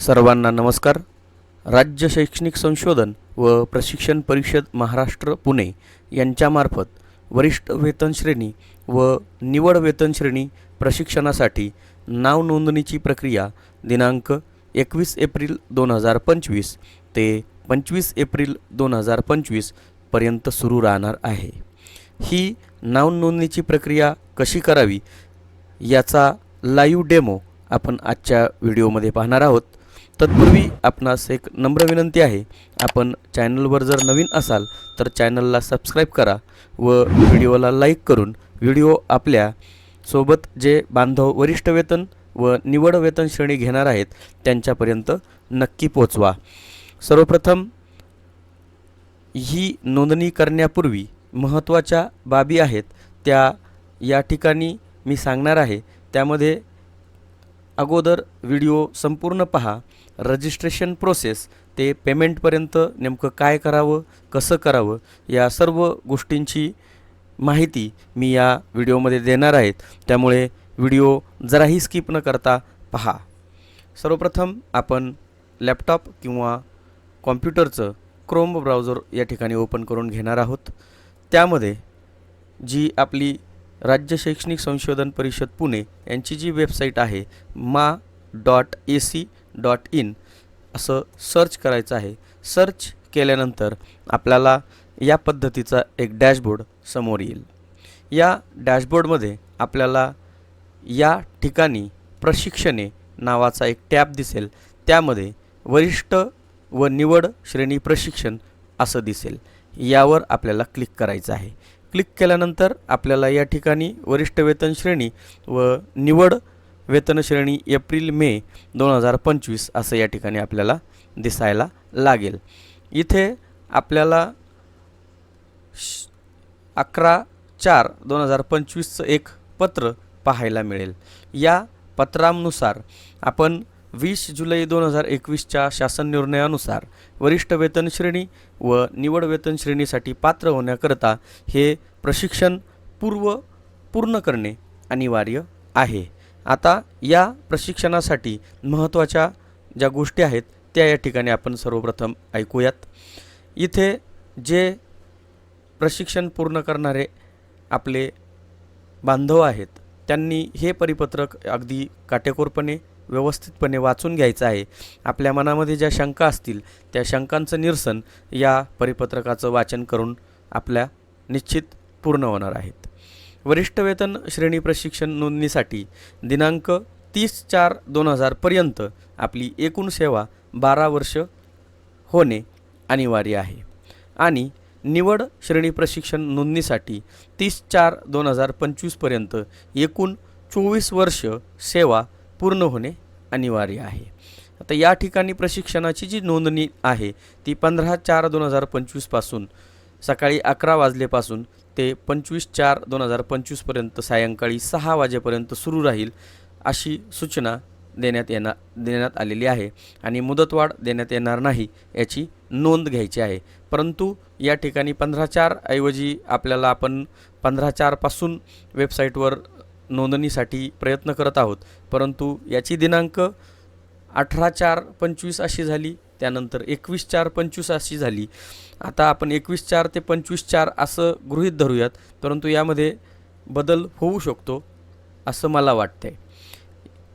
सर्वांना नमस्कार. राज्य शैक्षणिक संशोधन व प्रशिक्षण परिषद महाराष्ट्र पुणे यांच्यामार्फत वरिष्ठ वेतनश्रेणी व निवड वेतनश्रेणी प्रशिक्षणासाठी नाव नोंदणीची प्रक्रिया दिनांक एकवीस एप्रिल दोन हजार पंचवीस ते पंचवीस एप्रिल दोन हजार पंचवीसपर्यंत सुरू राहणार आहे. ही नाव नोंदणीची प्रक्रिया कशी करावी याचा लाईव्ह डेमो आपण आजच्या व्हिडिओमध्ये पाहणार आहोत. तत्पूर्वी आपणास एक नम्र विनंती आहे. आपण चॅनलवर जर नवीन असाल तर चॅनलला सबस्क्राईब करा व व्हिडिओला लाईक करून व्हिडिओ आपल्यासोबत जे बांधव वरिष्ठ वेतन व निवड वेतन श्रेणी घेणार आहेत त्यांच्यापर्यंत नक्की पोचवा सर्वप्रथम ही नोंदणी करण्यापूर्वी महत्त्वाच्या बाबी आहेत त्या या ठिकाणी मी सांगणार आहे. त्यामध्ये अगोदर व्हिडिओ संपूर्ण पहा. रजिस्ट्रेशन प्रोसेस ते पेमेंटपर्यंत नेमकं काय करावं कसं करावं या सर्व गोष्टींची माहिती मी या व्हिडिओमध्ये देणार आहेत त्यामुळे व्हिडिओ जराही स्किप न करता पहा. सर्वप्रथम आपण लॅपटॉप किंवा कॉम्प्युटरचं क्रोम ब्राउझर या ठिकाणी ओपन करून घेणार आहोत. त्यामध्ये जी आपली राज्य शैक्षणिक संशोधन परिषद पुणे यांची जी वेबसाईट आहे मा dot A C dot in असं सर्च करायचं आहे. सर्च केल्यानंतर आपल्याला या पद्धतीचा एक डॅशबोर्ड समोर येईल. या डॅशबोर्डमध्ये आपल्याला या ठिकाणी प्रशिक्षणे नावाचा एक टॅब दिसेल. त्यामध्ये वरिष्ठ व निवड श्रेणी प्रशिक्षण असं दिसेल. यावर आपल्याला क्लिक करायचं आहे. क्लिक केल्यानंतर आपल्याला या ठिकाणी वरिष्ठ वेतन श्रेणी व निवड वेतनश्रेणी एप्रिल मे दोन हजार पंचवीस असं या ठिकाणी आपल्याला दिसायला लागेल. इथे आपल्याला श अकरा चार दोन हजार पंचवीसचं एक पत्र पाहायला मिळेल. या पत्रानुसार आपण वीस जुलै दोन हजार एकवीसच्या शासन निर्णयानुसार वरिष्ठ वेतन श्रेणी व निवड वेतन श्रेणीसाठी पात्र होण्याकरता हे प्रशिक्षण पूर्व पूर्ण करणे अनिवार्य आहे. आता या प्रशिक्षणासाठी महत्त्वाच्या ज्या गोष्टी आहेत त्या या ठिकाणी आपण सर्वप्रथम ऐकूयात. इथे जे प्रशिक्षण पूर्ण करणारे आपले बांधव आहेत त्यांनी हे परिपत्रक अगदी काटेकोरपणे व्यवस्थितपणे वाचून घ्यायचं आहे. आपल्या मनामध्ये ज्या शंका असतील त्या शंकांचं निरसन या परिपत्रकाचं वाचन करून आपल्या निश्चित पूर्ण होणार आहेत. वरिष्ठ वेतन श्रेणी प्रशिक्षण नोंदणीसाठी दिनांक तीस चार दोन हजारपर्यंत आपली एकूण सेवा बारा वर्ष होणे अनिवार्य आहे. आणि निवड श्रेणी प्रशिक्षण नोंदणीसाठी तीस चार दोन हजार पंचवीसपर्यंत एकूण चोवीस वर्ष सेवा पूर्ण होणे अनिवार्य आहे. आता या ठिकाणी प्रशिक्षणाची जी नोंदणी आहे ती पंधरा चार दोन हजार पंचवीसपासून सकाळी अकरा वाजलेपासून ते पंचवीस चार दोन हजार पंचवीसपर्यंत सायंकाळी सहा वाजेपर्यंत सुरू राहील अशी सूचना देण्यात येणार देण्यात आलेली आहे. आणि मुदतवाढ देण्यात येणार नाही याची नोंद घ्यायची आहे. परंतु या ठिकाणी पंधरा चार ऐवजी आपल्याला आपण पंधरा चारपासून वेबसाईटवर नोंदणीसाठी प्रयत्न करत आहोत. परंतु याची दिनांक अठरा चार पंचवीस अशी झाली. त्यानंतर एकवीस चार पंचवीस अशी झाली. आता आपण एकवीस चार ते पंचवीस चार असं गृहीत धरूयात परंतु यामध्ये बदल होऊ शकतो असं मला वाटतंय.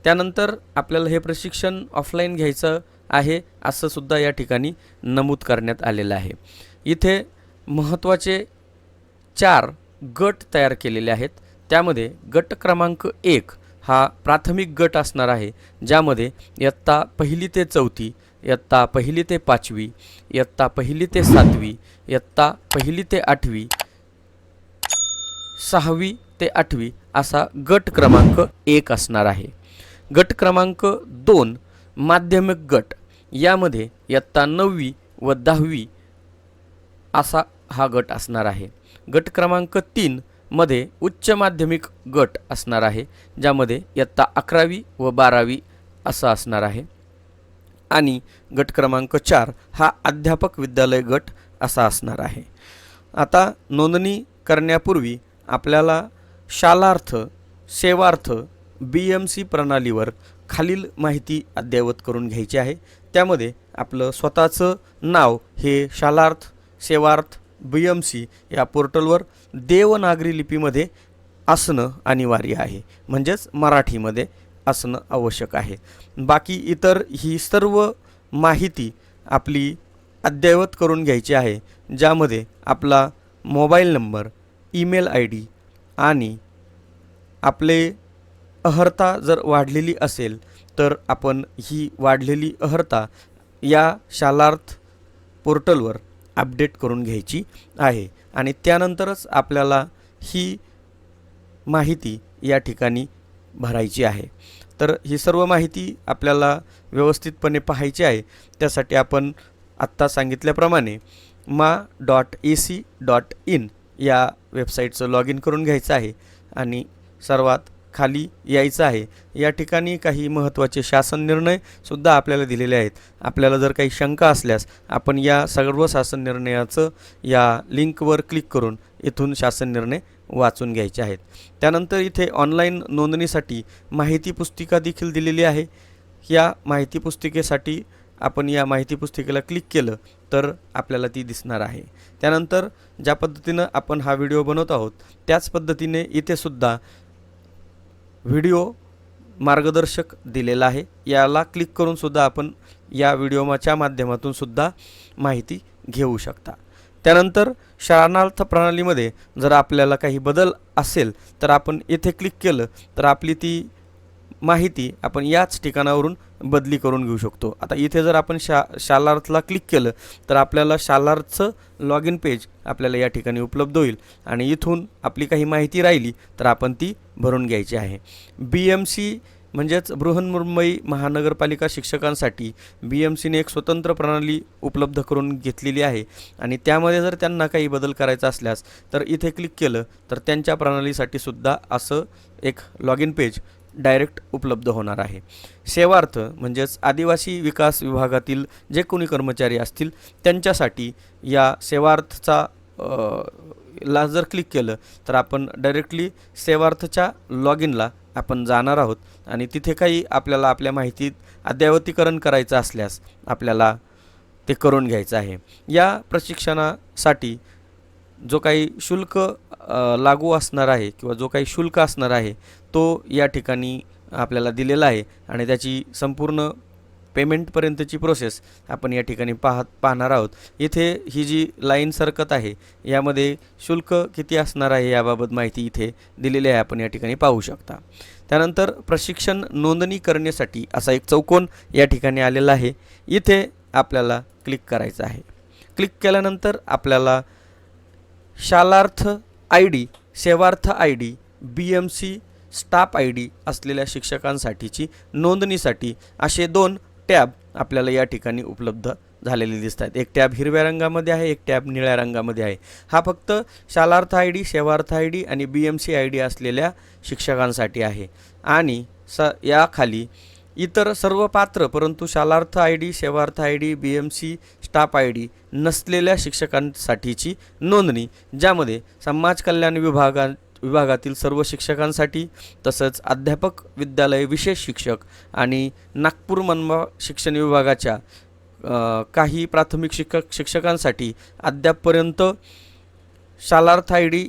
त्यानंतर आपल्याला हे प्रशिक्षण ऑफलाईन घ्यायचं आहे असं सुद्धा या ठिकाणी नमूद करण्यात आलेलं आहे. इथे महत्त्वाचे चार गट तयार केलेले आहेत. त्यामध्ये गट क्रमांक एक हा प्राथमिक गट असणार आहे ज्यामध्ये इयत्ता पहिली ते चौथी इयत्ता पहिली ते पाचवी इयत्ता पहिली ते सातवी इयत्ता पहिली ते आठवी सहावी ते आठवी असा गट क्रमांक एक असणार आहे. गट क्रमांक दोन माध्यमिक गट. यामध्ये इयत्ता नववी व दहावी असा हा गट असणार आहे. गट क्रमांक तीन मध्ये उच्च माध्यमिक गट असणार आहे ज्यामध्ये इयत्ता अकरावी व बारावी असं असणार आहे. आणि गट क्रमांक चार हा अध्यापक विद्यालय गट असा असणार आहे. आता नोंदणी करण्यापूर्वी आपल्याला Shalarth Sevarth B M C प्रणालीवर खालील माहिती अद्ययावत करून घ्यायची आहे. त्यामध्ये आपलं स्वतःचं नाव हे Shalarth Sevarth B M C या पोर्टलवर देवनागरी लिपीमध्ये असणं अनिवार्य आहे. म्हणजेच मराठीमध्ये असणं आवश्यक आहे. बाकी इतर ही सर्व माहिती आपली अद्ययावत करून घ्यायची आहे ज्यामध्ये आपला mobile number email I D आणि आपले अहर्ता जर वाढलेली असेल तर आपण ही वाढलेली अहर्ता या शालार्थ पोर्टलवर अपडेट करून घ्यायची आहे आणि त्यानंतरच आपल्याला ही माहिती या ठिकाणी भरायची आहे. तर ही सर्व माहिती आपल्याला व्यवस्थितपणे पाहायची आहे. त्यासाठी आपण आत्ता सांगितल्याप्रमाणे मा dot A C dot in या वेबसाईटचं लॉग इन करून घ्यायचं आहे आणि सर्वात खाली यायचं आहे. या ठिकाणी काही महत्त्वाचे शासन निर्णयसुद्धा आपल्याला दिलेले आहेत. आपल्याला जर काही शंका असल्यास आपण या सर्व शासन निर्णयाचं या लिंकवर क्लिक करून इथून शासन निर्णय वाचून घ्यायचे आहेत. त्यानंतर इथे ऑनलाईन नोंदणीसाठी माहिती पुस्तिका देखील दिलेली आहे. या माहिती पुस्तिकेसाठी आपण या माहिती पुस्तिकेला क्लिक केलं तर आपल्याला ती दिसणार आहे. त्यानंतर ज्या पद्धतीनं आपण हा व्हिडिओ बनवत आहोत त्याच पद्धतीने इथेसुद्धा व्हिडिओ मार्गदर्शक दिलेला आहे. याला क्लिक करूनसुद्धा आपण या व्हिडिओच्या माध्यमातून सुद्धा माहिती घेऊ शकता. त्यानंतर शरणार्थ प्रणालीमध्ये जर आपल्याला काही बदल असेल तर आपण येथे क्लिक केलं तर आपली ती माहिती आपण याच ठिकाणावरून बदली करून घेऊ शकतो. आता इथे जर आपण शा शालार्थला क्लिक केलं तर आपल्याला शालार्थचं लॉग इन पेज आपल्याला या ठिकाणी उपलब्ध होईल. आणि इथून आपली काही माहिती राहिली तर आपण ती भरून घ्यायची आहे. बी एम सी म्हणजेच बृहन्मुंबई महानगरपालिका शिक्षकांसाठी बी एम सीने एक स्वतंत्र प्रणाली उपलब्ध करून घेतलेली आहे. आणि त्यामध्ये जर त्यांना काही बदल करायचा असल्यास तर इथे क्लिक केलं तर त्यांच्या प्रणालीसाठी सुद्धा असं एक लॉग इन पेज डायरेक्ट उपलब्ध होणार आहे. सेवार्थ म्हणजेच आदिवासी विकास विभागातील जे कोणी कर्मचारी असतील त्यांच्यासाठी या सेवार्थचा ला जर क्लिक केलं तर आपण डायरेक्टली सेवार्थच्या लॉग इनला आपण जाणार आहोत. आणि तिथे काही आपल्याला आपल्या माहितीत अद्ययावतीकरण करायचं असल्यास आपल्याला ते करून घ्यायचं आहे. या प्रशिक्षणासाठी जो काही शुल्क लागू असणार आहे किंवा जो काही शुल्क असणार आहे तो या ठिकाणी आपल्याला दिलेला आहे. आणि त्याची संपूर्ण पेमेंटपर्यंतची प्रोसेस आपण या ठिकाणी पाहत पाहणार आहोत. इथे ही जी लाईन सरकत आहे यामध्ये शुल्क किती असणार आहे याबाबत माहिती इथे दिलेली आहे आपण या ठिकाणी पाहू शकता. त्यानंतर प्रशिक्षण नोंदणी करण्यासाठी असा एक चौकोन या ठिकाणी आलेला आहे. इथे आपल्याला क्लिक करायचं आहे. क्लिक केल्यानंतर आपल्याला Shalarth I D Sevarth I D B M C staff I D असलेल्या शिक्षकांसाठीची नोंदणीसाठी असे दोन टॅब आपल्याला या ठिकाणी उपलब्ध झालेले दिसत आहेत एक टॅब हिरव्या रंगामध्ये आहे एक टॅब निळ्या रंगामध्ये आहे. हा फक्त Shalarth I D Sevarth I D आणि B M C I D असलेल्या शिक्षकांसाठी आहे. आणि स याखाली इतर सर्व पात्र परंतु Shalarth I D Sevarth I D B M C staff I D नसलेल्या शिक्षकांसाठीची नोंदणी ज्यामध्ये समाज कल्याण विभागा विभागातील सर्व शिक्षकांसाठी तसंच अध्यापक विद्यालय विशेष शिक्षक आणि नागपूर मनपा शिक्षण विभागाच्या काही प्राथमिक शिक्षक शिक्षकांसाठी अद्यापपर्यंत शालार्थ आय डी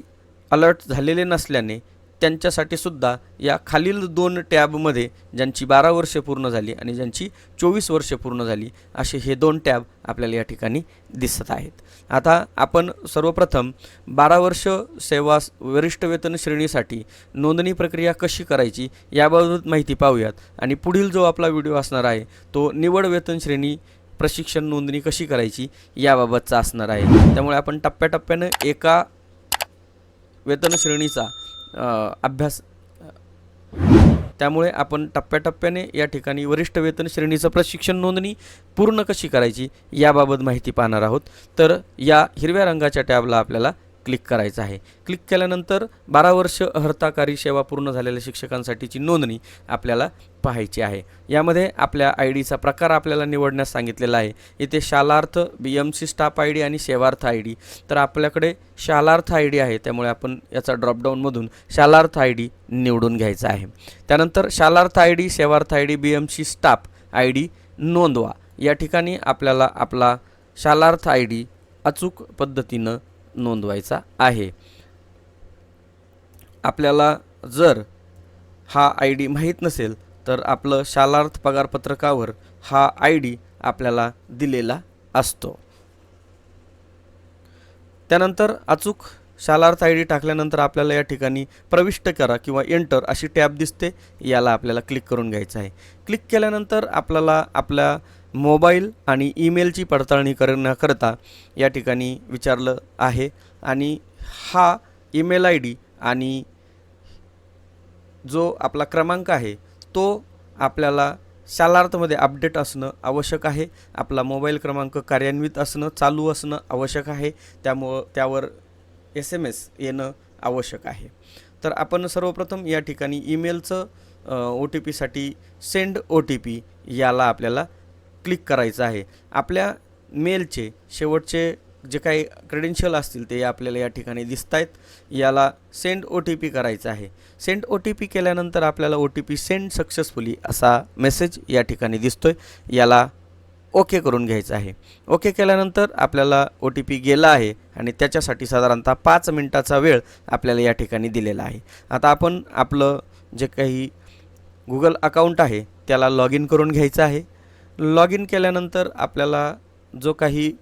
अलर्ट झालेले नसल्याने त्यांच्यासाठी सुद्धा या खालील दोन टॅबमध्ये ज्यांची बारा वर्षे पूर्ण झाली आणि ज्यांची चोवीस वर्षे पूर्ण झाली असे हे दोन टॅब आपल्याला या ठिकाणी दिसत आहेत. आता आपण सर्वप्रथम बारा वर्ष सेवा वरिष्ठ वेतन श्रेणीसाठी नोंदणी प्रक्रिया कशी करायची याबाबत माहिती पाहूयात. आणि पुढील जो आपला व्हिडिओ असणार आहे तो निवड वेतन श्रेणी प्रशिक्षण नोंदणी कशी करायची याबाबतचा असणार आहे. त्यामुळे आपण टप्प्याटप्प्यानं एका वेतन श्रेणीचा अभ्यास त्यामुळे आपण टप्प्याटप्प्याने या ठिकाणी वरिष्ठ वेतन श्रेणीचं प्रशिक्षण नोंदणी पूर्ण कशी करायची याबाबत माहिती पाहणार आहोत. तर या हिरव्या रंगाच्या टॅबला आपल्याला क्लिक करायचं आहे. क्लिक केल्यानंतर बारा वर्ष हर्ताकारी सेवा पूर्ण झालेल्या शिक्षकांसाठीची नोंदणी आपल्याला पाहायची आहे. यामध्ये आपल्या आय डीचा प्रकार आपल्याला निवडण्यास सांगितलेला आहे. इथे Shalarth B M C staff I D आणि सेवार्थ आय डी. तर आपल्याकडे शालार्थ आय डी आहे त्यामुळे आपण याचा ड्रॉपडाऊनमधून शालार्थ आय डी निवडून घ्यायचा आहे. त्यानंतर Shalarth I D Sevarth I D B M C staff I D नोंदवा. या ठिकाणी आपल्याला आपला शालार्थ आय डी अचूक पद्धतीनं नोंदवायचा आहे. आपल्याला जर हा आय डी माहीत नसेल तर आपलं शालार्थ पगारपत्रकावर हा आय डी आपल्याला दिलेला असतो. त्यानंतर अचूक शालार्थ आय डी टाकल्यानंतर आपल्याला या ठिकाणी प्रविष्ट करा किंवा एंटर अशी टॅब दिसते याला आपल्याला क्लिक करून घ्यायचं आहे. क्लिक केल्यानंतर आपल्याला आपल्या मोबाईल आणि ईमेलची पडताळणी करण्याकरता या ठिकाणी विचारलं आहे. आणि हा ईमेल आय डी आणि जो आपला क्रमांक आहे तो आपल्याला शालार्थमध्ये अपडेट असणं आवश्यक आहे. आपला मोबाईल क्रमांक कार्यान्वित असणं चालू असणं आवश्यक आहे. त्यामुळं त्यावर एस एम एस येणं आवश्यक आहे. तर आपण सर्वप्रथम या ठिकाणी ईमेलचं ओ टी पीसाठी सेंड ओ टी पी याला आपल्याला क्लिक करायचं आहे. आपल्या मेलचे शेवटचे जे काही क्रेडेन्शियल असतील ते आपल्याला या ठिकाणी दिसत आहेत याला सेंड ओ टी पी करायचं आहे. सेंड ओ टी पी केल्यानंतर आपल्याला O T P send successfully असा मेसेज या ठिकाणी दिसतो आहे याला ओके करून घ्यायचं आहे. ओके केल्यानंतर आपल्याला ओ टी पी गेला आहे आणि त्याच्यासाठी साधारणतः पाच मिनटाचा वेळ आपल्याला या ठिकाणी दिलेला आहे. आता आपण आपलं जे काही गुगल अकाउंट आहे त्याला लॉग इन करून घ्यायचं आहे. लॉग इन केल्यानंतर आपल्याला जो काही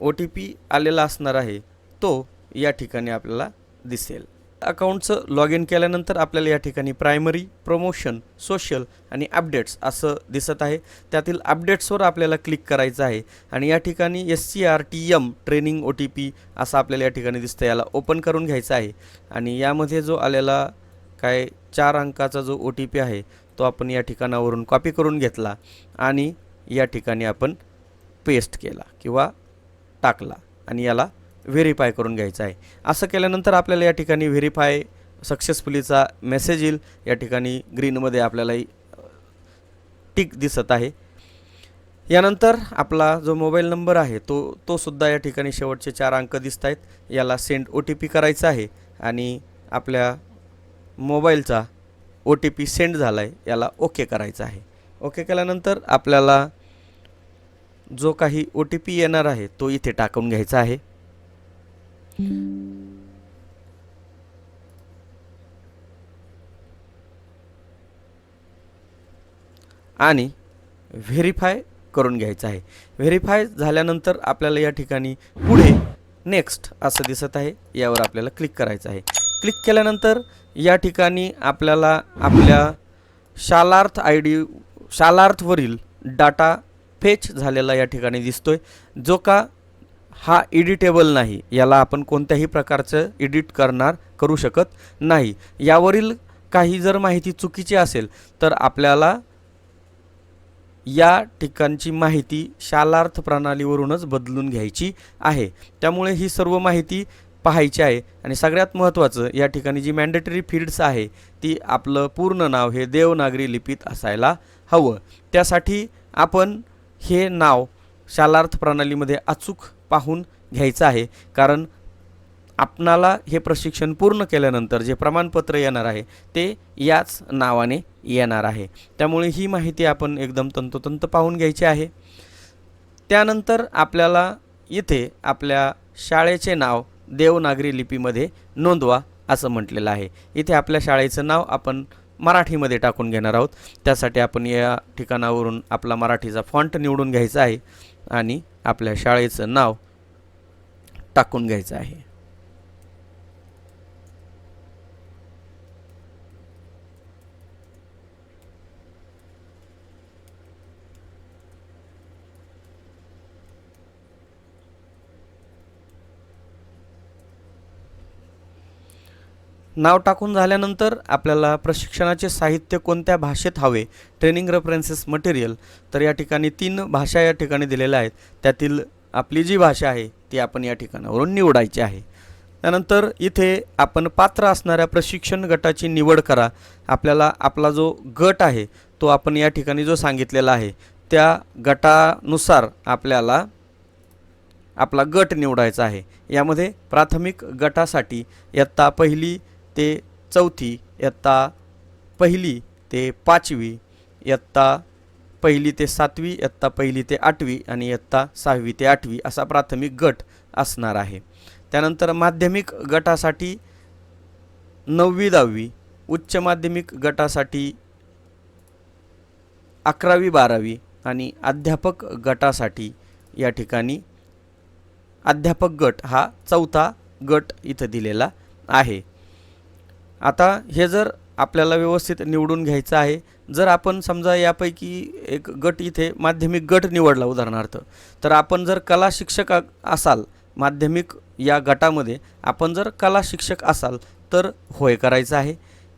ओ टी पी आलेला असणार आहे तो या ठिकाणी आपल्याला दिसेल. अकाउंटचं लॉग इन केल्यानंतर आपल्याला या ठिकाणी प्रायमरी प्रमोशन सोशल आणि अपडेट्स असं दिसत आहे. त्यातील अपडेट्सवर आपल्याला क्लिक करायचं आहे आणि या ठिकाणी S C R T M training O T P असं आपल्याला या ठिकाणी दिसतं याला ओपन करून घ्यायचं आहे आणि यामध्ये जो आलेला काय चार अंकाचा जो ओ टी पी आहे तो आपण या ठिकाणावरून कॉपी करून घेतला आणि या ठिकाणी आपण पेस्ट केला किंवा टाकला आणि याला व्हेरीफाय करून घ्यायचं आहे. असं केल्यानंतर आपल्याला या ठिकाणी व्हेरीफाय सक्सेसफुलीचा मेसेज येईल. या ठिकाणी ग्रीनमध्ये आपल्याला टिक दिसत आहे. यानंतर आपला जो मोबाईल नंबर आहे तो तो सुद्धा या ठिकाणी शेवटचे चार अंक दिसत आहेत. याला सेंड ओ टी पी करायचा आहे आणि आपल्या मोबाईलचा ओ टी पी सेंड झाला आहे याला ओके करायचं आहे. ओके केल्यानंतर आपल्याला जो काही ओ टी पी येणार आहे तो इथे टाकून घ्यायचा आहे. आणि व्हेरीफाय करून घ्यायचं आहे. व्हेरीफाय झाल्यानंतर आपल्याला या ठिकाणी पुढे नेक्स्ट असं दिसत आहे. यावर आपल्याला क्लिक करायचं आहे. क्लिक केल्यानंतर या ठिकाणी आपल्याला आपल्या शालार्थ आय डी शालार्थवरील डाटा फेच झालेला या ठिकाणी दिसतोय. जो का हा एडिटेबल नाही याला आपण कोणत्याही प्रकारचं एडिट करणार करू शकत नाही. यावरील काही जर माहिती चुकीची असेल तर आपल्याला या ठिकाणची माहिती शालार्थ प्रणालीवरूनच बदलून घ्यायची आहे. त्यामुळे ही सर्व माहिती पाहायची आहे. आणि सगळ्यात महत्त्वाचं या ठिकाणी जी मॅन्डेटरी फील्ड्स आहे ती आपलं पूर्ण नाव हे देवनागरी लिपीत असायला हवं. त्यासाठी आपण हे नाव शालार्थ प्रणालीमध्ये अचूक पाहून घ्यायचं आहे. कारण आपणाला हे प्रशिक्षण पूर्ण केल्यानंतर जे प्रमाणपत्र येणार आहे ते याच नावाने येणार आहे. त्यामुळे ही माहिती आपण एकदम तंतोतंत पाहून घ्यायची आहे. त्यानंतर आपल्याला इथे आपल्या शाळेचे नाव देवनागरी लिपीमध्ये नोंदवा असं म्हटलेलं आहे. इथे आपल्या शाळेचं नाव आपण मराठीमध्ये टाकून घेणार आहोत. त्यासाठी आपण या ठिकाणावरून आपला मराठीचा फॉन्ट निवडून घ्यायचा आहे आणि आपल्या शाळेचं नाव टाकून घ्यायचं आहे. नाव टाकून झाल्यानंतर आपल्याला प्रशिक्षणाचे साहित्य कोणत्या भाषेत हवे ट्रेनिंग रेफरन्सेस मटेरियल तर या ठिकाणी तीन भाषा या ठिकाणी दिलेल्या आहेत. त्यातील आपली जी भाषा आहे ती आपण या ठिकाणावरून निवडायची आहे. त्यानंतर इथे आपण पात्र असणाऱ्या प्रशिक्षण गटाची निवड करा. आपल्याला आपला जो गट आहे तो आपण या ठिकाणी जो सांगितलेला आहे त्या गटानुसार आपल्याला आपला गट निवडायचा आहे. यामध्ये प्राथमिक गटासाठी इयत्ता पहिली ते चौथी इयत्ता पहिली ते पाचवी इयत्ता पहिली ते सातवी इयत्ता पहिली ते आठवी आणि इयत्ता सहावी ते आठवी असा प्राथमिक गट असणार आहे. त्यानंतर माध्यमिक गटासाठी नववी दहावी उच्च माध्यमिक गटासाठी अकरावी बारावी आणि अध्यापक गटासाठी या ठिकाणी अध्यापक गट हा चौथा गट इथं दिलेला आहे. आता हे जर आपल्याला व्यवस्थित निवडून घ्यायचं आहे जर आपण समजा यापैकी एक गट इथे माध्यमिक गट निवडला उदाहरणार्थ तर आपण जर कला शिक्षक असाल माध्यमिक या गटामध्ये आपण जर कला शिक्षक असाल तर होय करायचं आहे.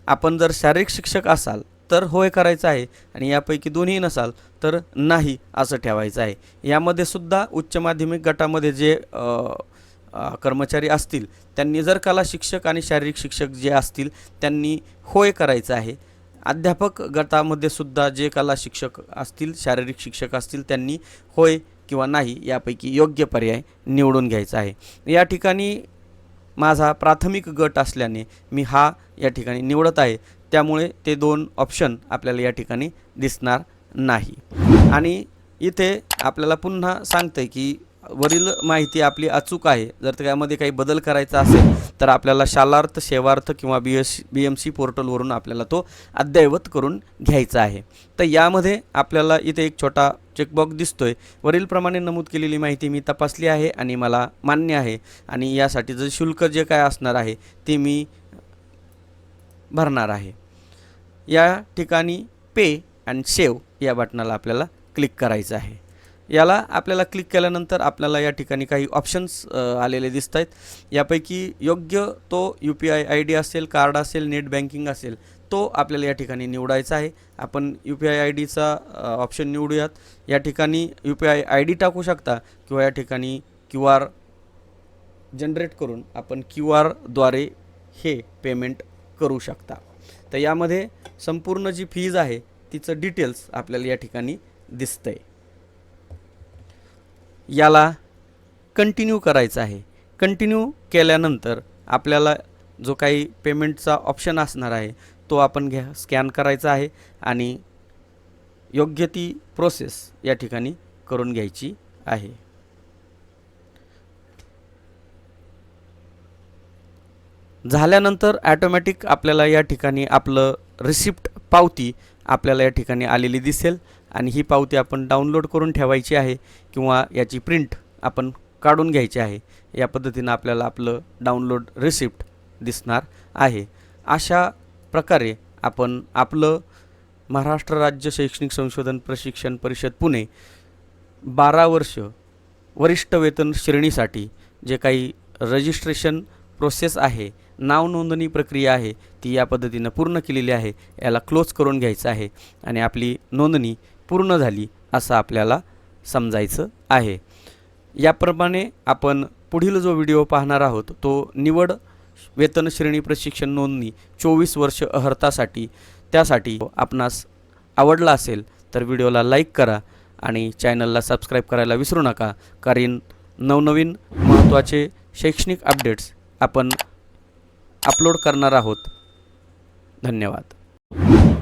आपण जर शारीरिक शिक्षक असाल तर होय करायचं आहे. आणि यापैकी दोन्ही नसाल तर नाही असं ठेवायचं आहे. यामध्ये सुद्धा उच्च माध्यमिक गटामध्ये जे कर्मचारी असतील त्यांनी जर कला शिक्षक आणि शारीरिक शिक्षक जे असतील त्यांनी होय करायचं आहे. अध्यापक गटामध्ये सुद्धा जे कला शिक्षक असतील शारीरिक शिक्षक असतील त्यांनी होय किंवा नाही यापैकी योग्य पर्याय निवडून घ्यायचा आहे. या ठिकाणी माझा प्राथमिक गट असल्याने मी हा या ठिकाणी निवडत आहे. त्यामुळे ते दोन ऑप्शन आपल्याला या ठिकाणी दिसणार नाही. आणि इथे आपल्याला पुन्हा सांगतं की वरील माहिती आपली अचूक आहे. जर त्यामध्ये काही बदल करायचा असेल तर आपल्याला शालार्थ सेवार्थ किंवा B S B M C पोर्टलवरून आपल्याला तो अद्ययावत करून घ्यायचा आहे. तर यामध्ये आपल्याला इथे एक छोटा चेकबॉक्स दिसतोय. वरीलप्रमाणे नमूद केलेली माहिती मी तपासली आहे आणि मला मान्य आहे. आणि यासाठी शुल्क जे काय असणार आहे ते मी भरणार आहे. या ठिकाणी पे अँड सेव या बटनाला आपल्याला क्लिक करायचं आहे. याला आपल्याला क्लिक केल्यानंतर आपल्याला या ठिकाणी काही ऑप्शन्स आलेले दिसत आहेत यापैकी योग्य तो U P I I D असेल कार्ड असेल नेट बँकिंग असेल तो आपल्याला या ठिकाणी निवडायचा आहे. आपण यू पी आय आय डीचा ऑप्शन निवडूयात. या ठिकाणी U P I I D टाकू शकता किंवा या ठिकाणी क्यू आर जनरेट करून आपण क्यू आरद्वारे हे पेमेंट करू शकता. तर यामध्ये संपूर्ण जी फीज आहे तिचं डिटेल्स आपल्याला या ठिकाणी दिसतं आहे याला कंटिन्यू करायचं आहे. कंटिन्यू केल्यानंतर आपल्याला जो काही पेमेंटचा ऑप्शन असणार आहे तो आपण घ्या स्कॅन करायचा आहे आणि योग्य ती प्रोसेस या ठिकाणी करून घ्यायची आहे. झाल्यानंतर ॲटोमॅटिक आपल्याला या ठिकाणी आपलं रिसिप्ट पावती आपल्याला या ठिकाणी आलेली दिसेल. आणि ही पावती आपण डाउनलोड करून ठेवायची आहे किंवा याची प्रिंट आपण काढून घ्यायची आहे. या पद्धतीनं आपल्याला आपलं डाउनलोड रिसिप्ट दिसणार आहे. अशा प्रकारे आपण आपलं महाराष्ट्र राज्य शैक्षणिक संशोधन प्रशिक्षण परिषद पुणे बारा वर्ष वरिष्ठ वेतन श्रेणीसाठी जे काही रजिस्ट्रेशन प्रोसेस आहे नाव नोंदणी प्रक्रिया आहे ती या पद्धतीनं पूर्ण केलेली आहे याला क्लोज करून घ्यायचं आहे. आणि आपली नोंदणी पूर्ण झाली असं आपल्याला समजायचं आहे. याप्रमाणे आपण पुढील जो व्हिडिओ पाहणार आहोत तो निवड वेतन श्रेणी प्रशिक्षण नोंदणी चोवीस वर्ष अहर्तासाठी त्यासाठी आपणास आवडला असेल तर व्हिडिओला लाईक करा आणि चॅनलला सबस्क्राईब करायला विसरू नका कारण नवनवीन महत्त्वाचे शैक्षणिक अपडेट्स आपण अपलोड करणार आहोत. धन्यवाद.